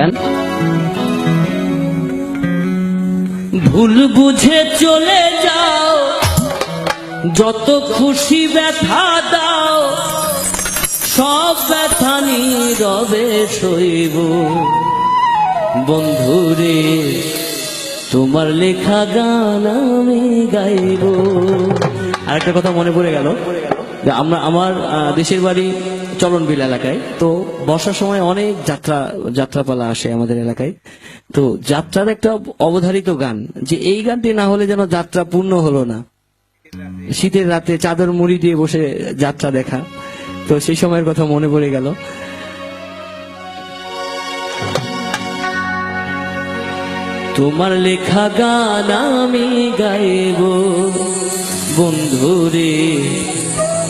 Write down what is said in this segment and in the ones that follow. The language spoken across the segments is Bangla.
কেন ভুল বুঝে চলে যাও, যত খুশি ব্যথা দাও, সব ব্যথা নীরবে সইব। বন্ধুরে, তোমার লেখা গান আমি গাইব। আরেকটা কথা মনে পড়ে গেল। আমরা আমার দেশের বাড়ি চলনবিল এলাকায়। তো বর্ষার সময় অনেক যাত্রা, যাত্রাপালা আসে আমাদের এলাকায়। তো যাত্রার একটা অবধারিত গান, যে এই গানটি না হলে যেন যাত্রা পূর্ণ হলো না। শীতের রাতে চাদর মুড়ি দিয়ে বসে যাত্রা দেখা। তো সেই সময়ের কথা মনে পড়ে গেল। তোমার লেখা গান আমি গাইব। বন্ধুরে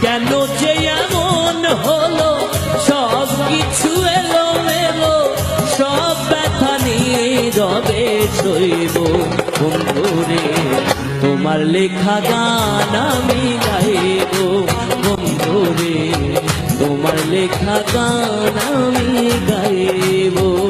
কেন যে এমন হলো? সব মেলো সব তোমার লেখা গান আমি গাইব। বন্ধুরে, তোমার লেখা গান আমি গাইব।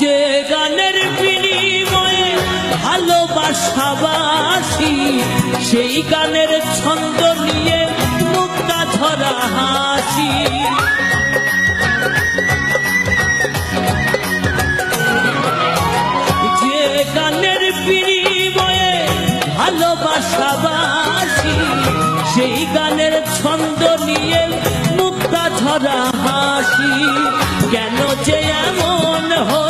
যে গানের বিনিময়ে ভালোবাসাবাসি সেই গানের ছন্দ নিয়ে মুক্তা ধরা হাসি। যে গানের বিনিময়ে ভালোবাসাবাসি সেই গানের ছন্দ নিয়ে মুক্তা ঝরা হাসি। কেন যে এমন সব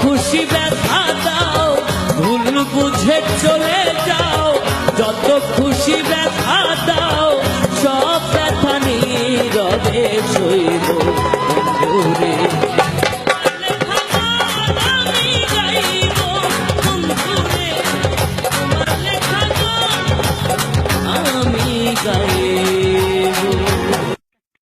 খুশি ব্যথা দাও ভুল বুঝে চলে যাও। যত খুশি